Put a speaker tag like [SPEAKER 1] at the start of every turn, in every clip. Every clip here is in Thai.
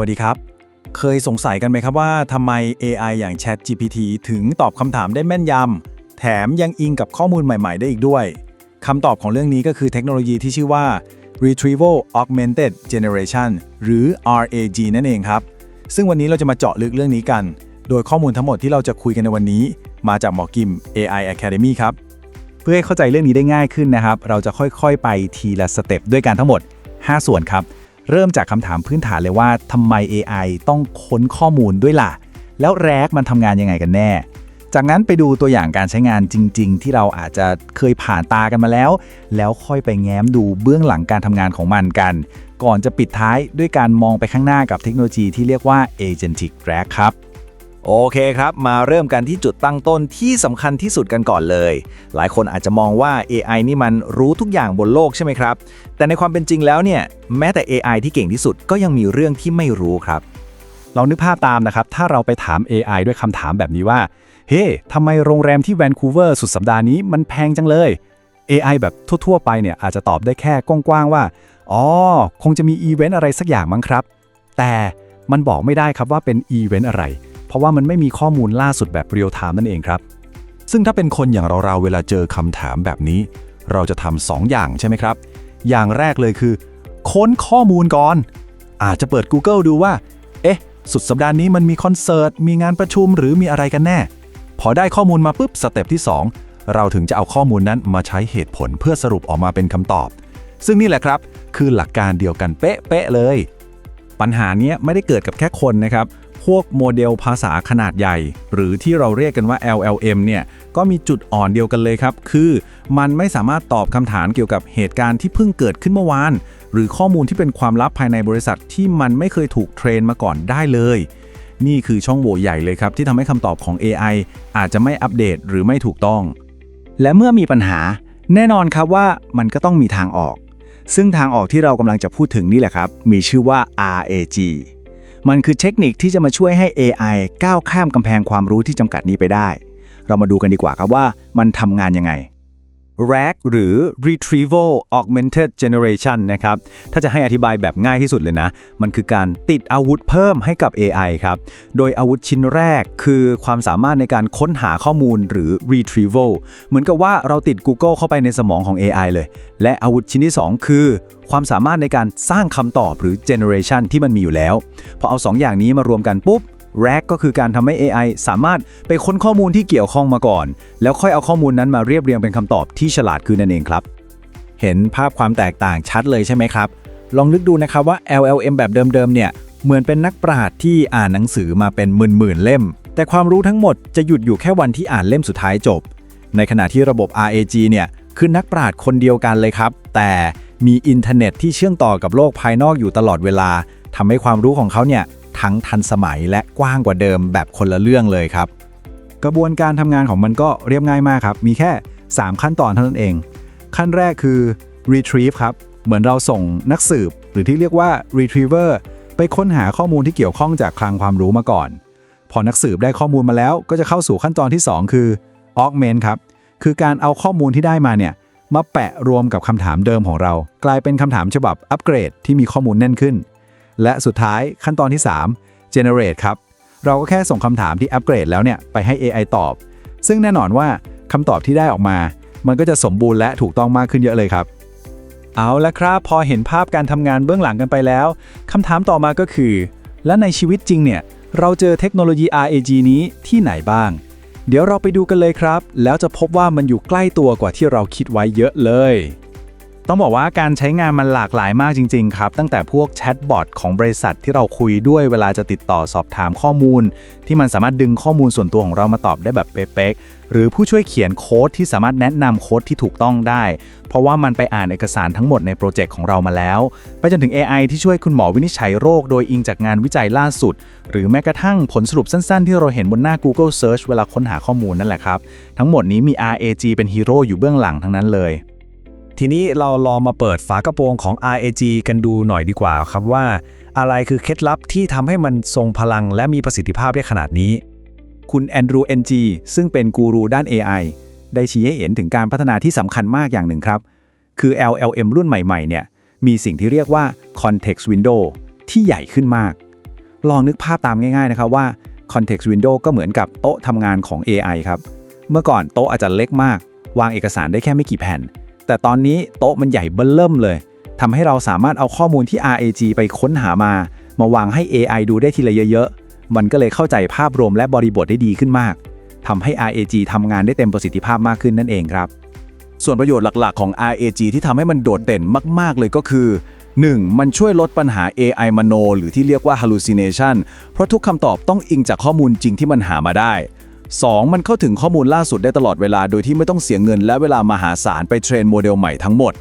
[SPEAKER 1] วัสดีครับ เคยสงสัยกันไหมครับว่าทำไม AI อย่าง Chat GPT ถึงตอบคำถามได้แม่นยำแถมยังอิงกับข้อมูลใหม่ ๆ ได้อีกด้วยคำตอบของเรื่องนี้ก็คือเทคโนโลยีที่ชื่อว่า Retrieval Augmented Generation หรือ RAG นั่นเองครับ ซึ่งวันนี้เราจะมาเจาะลึกเรื่องนี้กัน โดยข้อมูลทั้งหมดที่เราจะคุยกันในวันนี้ มาจากหมอกิม AI Academy ครับ เพื่อให้เข้าใจเรื่องนี้ได้ง่ายขึ้นนะครับ เราจะค่อยๆ ไปทีละสเต็ปด้วยกันทั้งหมด 5 ส่วนครับ เริ่มจากคำถามพื้นฐานเลยว่าทำไม AI ต้องค้นข้อมูลด้วยล่ะ แล้วแรกมันทำงานยังไงกันแน่ จากนั้นไปดูตัวอย่างการใช้งานจริง ๆ ที่เราอาจจะเคยผ่านตากันมาแล้ว แล้วค่อยไปแง้มดูเบื้องหลังการทำงานของมันกัน ก่อนจะปิดท้ายด้วยการมองไปข้างหน้ากับเทคโนโลยีที่เรียกว่า Agentic Drag ครับ โอเคครับ มาเริ่มกันที่จุดตั้งต้นที่สำคัญที่สุดกันก่อนเลย หลายคนอาจจะมองว่า AI นี่มันรู้ทุกอย่างบนโลกใช่ไหมครับ แต่ในความเป็นจริงแล้วเนี่ย แม้แต่ AI ที่เก่งที่สุดก็ยังมีเรื่องที่ไม่รู้ครับ
[SPEAKER 2] ลองนึกภาพตามนะครับ ถ้าเราไปถาม AI ด้วยคำถามแบบนี้ว่า เฮ้ทำไมโรงแรมที่แวนคูเวอร์สุดสัปดาห์นี้มันแพงจังเลย AI แบบทั่ว ๆ ไปเนี่ยอาจจะตอบได้แค่กว้างๆว่า อ๋อ คงจะมีอีเวนต์อะไรสักอย่างมั้งครับ แต่มันบอกไม่ได้ครับว่าเป็นอีเวนต์อะไร เพราะว่ามันไม่มีข้อมูลล่าสุดแบบเรียลไทม์นั่นเองครับ
[SPEAKER 3] ซึ่งถ้าเป็นคนอย่างเราๆเวลาเจอคำถามแบบนี้ เราจะทำสองอย่างใช่ไหมครับ อย่างแรกเลยคือ ค้นข้อมูลก่อน อาจจะเปิด Google ดูว่า เอ๊ะ สุดสัปดาห์นี้มันมีคอนเสิร์ต มีงานประชุมหรือมีอะไรกันแน่ พอได้ข้อมูลมาปุ๊บสเต็ปที่ 2 เราถึงจะเอาข้อมูลนั้นมาใช้เหตุผลเพื่อสรุปออกมาเป็นคำตอบ ซึ่งนี่แหละครับ คือหลักการเดียวกันเป๊ะๆเลย
[SPEAKER 1] ปัญหานี้ไม่ได้เกิดกับแค่คนนะครับ พวกโมเดลภาษาขนาดใหญ่ หรือที่เราเรียกกันว่า LLM เนี่ยก็มีจุดอ่อนเดียวกันเลยครับ คือมันไม่สามารถตอบคำถามเกี่ยวกับเหตุการณ์ที่เพิ่งเกิดขึ้นเมื่อวาน หรือข้อมูลที่เป็นความลับภายในบริษัทที่มันไม่เคยถูกเทรนมาก่อนได้เลย นี่คือช่องโหว่ใหญ่เลยครับ ที่ทำให้คำตอบของ AI อาจจะไม่อัปเดตหรือไม่ถูกต้อง
[SPEAKER 2] และเมื่อมีปัญหา แน่นอนครับว่ามันก็ต้องมีทางออก ซึ่งทางออกที่เรากำลังจะพูดถึงนี่แหละครับ มีชื่อว่า RAG มันคือเทคนิคที่จะมาช่วยให้ AI ก้าวข้ามกำแพงความรู้ที่จำกัดนี้ไปได้ เรามาดูกันดีกว่าครับว่ามันทำงานยังไง
[SPEAKER 1] RAG หรือ Retrieval Augmented Generation นะครับ ถ้าจะให้อธิบายแบบง่ายที่สุดเลยนะ มันคือการติดอาวุธเพิ่มให้กับ AI ครับ โดยอาวุธชิ้นแรกคือความสามารถในการค้นหาข้อมูลหรือ Retrieval เหมือนกับว่าเราติด Google เข้าไปในสมองของ AI เลย และอาวุธชิ้นที่ 2 คือ ความสามารถในการสร้างคำตอบหรือ generation ที่มันมีอยู่แล้ว พอเอา2อย่างนี้มารวมกันปุ๊บ RAG ก็คือการทำให้ AI สามารถไปค้นข้อมูลที่เกี่ยวข้องมาก่อน แล้วค่อยเอาข้อมูลนั้นมาเรียบเรียงเป็นคำตอบที่ฉลาดขึ้นนั่นเองครับ เห็นภาพความแตกต่างชัดเลยใช่ไหมครับ ลองนึกดูนะครับว่า LLM แบบเดิมๆเนี่ยเหมือนเป็นนักปราชญ์ที่อ่านหนังสือมาเป็นหมื่นๆเล่ม แต่ความรู้ทั้งหมดจะหยุดอยู่แค่วันที่อ่านเล่มสุดท้ายจบ ในขณะที่ระบบ RAG เนี่ยคือนักปราชญ์คนเดียวกันเลยครับ แต่มีอินเทอร์เน็ตที่เชื่อมต่อกับโลกภายนอกอยู่ตลอดเวลาทำให้ความรู้ของเขาเนี่ย ทั้งทันสมัยและกว้างกว่าเดิมแบบคนละเรื่องเลยครับ กระบวนการทำงานของมันก็เรียบง่ายมากครับ มีแค่ 3 ขั้นตอนเท่านั้นเอง ขั้นแรกคือ retrieve ครับ เหมือนเราส่งนักสืบ หรือที่เรียกว่า retriever ไปค้นหาข้อมูลที่เกี่ยวข้องจากคลังความรู้มาก่อน พอนักสืบได้ข้อมูลมาแล้ว ก็จะเข้าสู่ขั้นตอนที่ 2 คือ augment ครับ คือการเอาข้อมูลที่ได้มาเนี่ยมาแปะรวมกับคำถามเดิมของเรา กลายเป็นคำถามฉบับอัปเกรดที่มีข้อมูลแน่นขึ้น และสุดท้ายขั้นตอนที่ 3 generate ครับ เราก็แค่ส่งคำถามที่อัปเกรดแล้วเนี่ยไปให้ AI ตอบ ซึ่งแน่นอนว่าคำตอบที่ได้ออกมา มันก็จะสมบูรณ์และถูกต้องมากขึ้นเยอะเลยครับ เอาละครับพอเห็นภาพการทำงานเบื้องหลังกันไปแล้วคำถามต่อมาก็คือ และในชีวิตจริงเนี่ยเราเจอเทคโนโลยี RAG นี้ที่ไหนบ้าง เดี๋ยวเราไปดูกันเลยครับ แล้วจะพบว่ามันอยู่ใกล้ตัวกว่าที่เราคิดไว้เยอะเลย ต้องบอกว่าการใช้งานมันหลากหลายมากจริง ๆ ครับ ตั้งแต่พวกแชทบอทของบริษัทที่เราคุยด้วยเวลาจะติดต่อสอบถามข้อมูล ที่มันสามารถดึงข้อมูลส่วนตัวของเรามาตอบได้แบบเป๊ะๆหรือผู้ช่วยเขียนโค้ดที่สามารถแนะนำโค้ดที่ถูกต้องได้ เพราะว่ามันไปอ่านเอกสารทั้งหมดในโปรเจกต์ของเรามาแล้ว ไปจนถึง AI ที่ช่วยคุณหมอวินิจฉัยโรคโดยอิงจากงานวิจัยล่าสุด หรือแม้กระทั่งผลสรุปสั้นๆ ที่เราเห็นบนหน้า Google Search เวลาค้นหาข้อมูลนั่นแหละครับทั้งหมดนี้มี RAG เป็นฮีโร่อยู่เบื้องหลังทั้งนั้นเลย
[SPEAKER 4] ทีนี้เราลองมาเปิดฝากระโปรงของ RAG กันดูหน่อยดีกว่าครับว่า อะไรคือเคล็ดลับที่ทำให้มันทรงพลังและมีประสิทธิภาพได้ขนาดนี้
[SPEAKER 1] คุณแอนดรูเอนจีซึ่งเป็นกูรูด้าน AI ได้ชี้ให้เห็นถึงการพัฒนาที่สำคัญมากอย่างหนึ่งครับ คือ LLM รุ่นใหม่ๆเนี่ยมีสิ่งที่เรียกว่า context window ที่ใหญ่ขึ้นมาก
[SPEAKER 2] ลองนึกภาพตามง่ายๆนะครับว่า context window ก็เหมือนกับโต๊ะทำงานของ AI ครับ เมื่อก่อนโต๊ะอาจจะเล็กมาก วางเอกสารได้แค่ไม่กี่แผ่น แต่ตอนนี้โต๊ะมันใหญ่เบ้อเริ่มเลยทำให้เราสามารถเอาข้อมูลที่ RAG ไปค้นหามา มาวางให้ AI ดูได้ทีละเยอะๆ มันก็เลยเข้าใจภาพรวมและบริบทได้ดีขึ้นมากทำให้ RAG ทำงานได้เต็มประสิทธิภาพมากขึ้นนั่นเองครับ
[SPEAKER 3] ส่วนประโยชน์หลักๆ ของ RAG ที่ทำให้มันโดดเด่นมาก ๆ เลยก็คือ 1. มันช่วยลดปัญหา AI มโน หรือที่เรียกว่า hallucination เพราะทุกคำตอบต้องอิงจากข้อมูลจริงที่มันหามาได้ 2. มันเข้าถึงข้อมูลล่าสุดได้ตลอดเวลา โดยที่ไม่ต้องเสียเงินและเวลามหาศาลไปเทรนโมเดลใหม่ทั้งหมด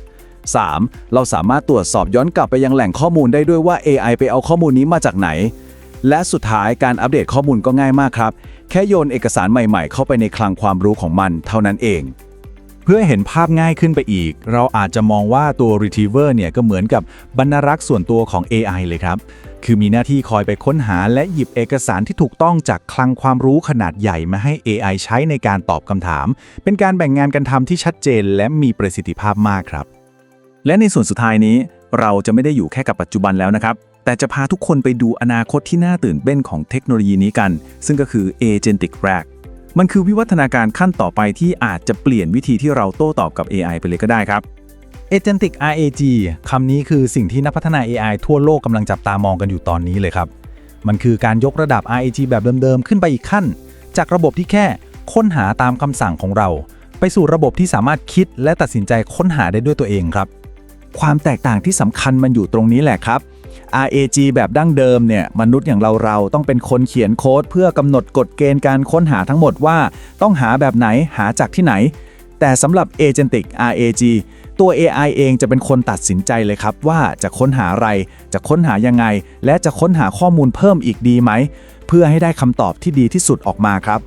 [SPEAKER 3] 3. เราสามารถตรวจสอบย้อนกลับไปยังแหล่งข้อมูลได้ด้วยว่า AI ไปเอาข้อมูลนี้มาจากไหน และสุดท้ายการอัปเดตข้อมูลก็ง่ายมากครับ แค่โยนเอกสารใหม่ๆ เข้าไปในคลังความรู้ของมัน เท่านั้นเอง
[SPEAKER 2] เพื่อเห็นภาพง่ายขึ้นไปอีก เราอาจจะมองว่าตัว retriever เนี่ยก็เหมือนกับบรรณารักษ์ส่วนตัวของ AI เลยครับ คือมีหน้าที่คอยไปค้นหาและหยิบเอกสารที่ถูกต้องจากคลังความรู้ขนาดใหญ่มาให้ AI ใช้ในการตอบคำถาม เป็นการแบ่งงานกันทำที่ชัดเจนและมีประสิทธิภาพมากครับ
[SPEAKER 1] และในส่วนสุดท้ายนี้ เราจะไม่ได้อยู่แค่กับปัจจุบันแล้วนะครับแต่จะพาทุกคนไปดูอนาคตที่น่าตื่นเต้นของเทคโนโลยีนี้กัน ซึ่งก็คือ Agentic RAG มันคือวิวัฒนาการขั้นต่อไปที่อาจจะเปลี่ยนวิธีที่เราโต้ตอบกับ AI ไปเลยก็ได้ครับ
[SPEAKER 2] Agentic RAG คำนี้คือสิ่งที่นักพัฒนา AI ทั่วโลกกำลังจับตามองกันอยู่ตอนนี้เลยครับ มันคือการยกระดับ RAG แบบเดิมๆ ขึ้นไปอีกขั้น จากระบบที่แค่ค้นหาตามคำสั่งของเรา ไปสู่ระบบที่สามารถคิดและตัดสินใจค้นหาได้ด้วยตัวเองครับ
[SPEAKER 3] ความแตกต่างที่สำคัญมันอยู่ตรงนี้แหละครับ RAG แบบดั้งเดิมเนี่ยมนุษย์อย่างเราเราต้องเป็นคนเขียนโค้ด เพื่อกำหนดกฎเกณฑ์การค้นหาทั้งหมดว่า ต้องหาแบบไหนหาจากที่ไหน แต่สำหรับ Agentic RAG ตัว AI เองจะเป็นคนตัดสินใจเลยครับ ว่าจะค้นหาอะไร จะค้นหายังไง และจะค้นหาข้อมูลเพิ่มอีกดีไหม เพื่อให้ได้คำตอบที่ดีที่สุดออกมาครับ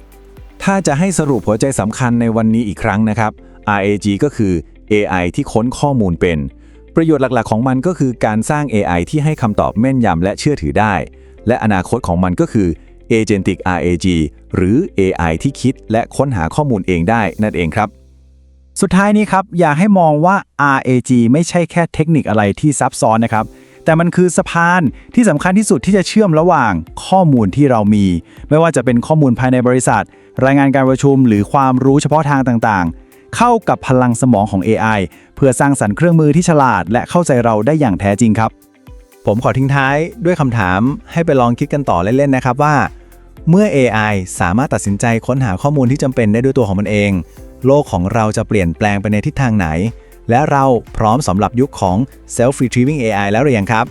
[SPEAKER 2] ถ้าจะให้สรุปหัวใจสำคัญในวันนี้อีกครั้งนะครับ RAG ก็คือ AI ที่ค้นข้อมูลเป็น ประโยชน์หลักๆของมันก็คือการสร้าง AI ที่ให้คำตอบแม่นยำและเชื่อถือได้ และอนาคตของมันก็คือ Agentic RAG หรือ AI ที่คิดและค้นหาข้อมูลเองได้นั่นเองครับ สุดท้ายนี้ครับ อยากให้มองว่า RAG ไม่ใช่แค่เทคนิคอะไรที่ซับซ้อนนะครับ แต่มันคือสะพานที่สำคัญที่สุดที่จะเชื่อมระหว่างข้อมูลที่เรามี ไม่ว่าจะเป็นข้อมูลภายในบริษัท รายงานการประชุม หรือความรู้เฉพาะทางต่างๆ เข้ากับพลังสมองของ AI เพื่อสร้างสรรค์เครื่องมือที่ฉลาด และเข้าใจเราได้อย่างแท้จริงครับ ผมขอทิ้งท้ายด้วยคำถามให้ไปลองคิดกันต่อเล่นๆนะครับว่า เมื่อ AI สามารถตัดสินใจค้นหาข้อมูลที่จำเป็นได้ด้วยตัวของมันเอง โลกของเราจะเปลี่ยนแปลงไปในทิศทางไหน และเราพร้อมสำหรับยุคของ self retrieving AI แล้วหรือยังครับ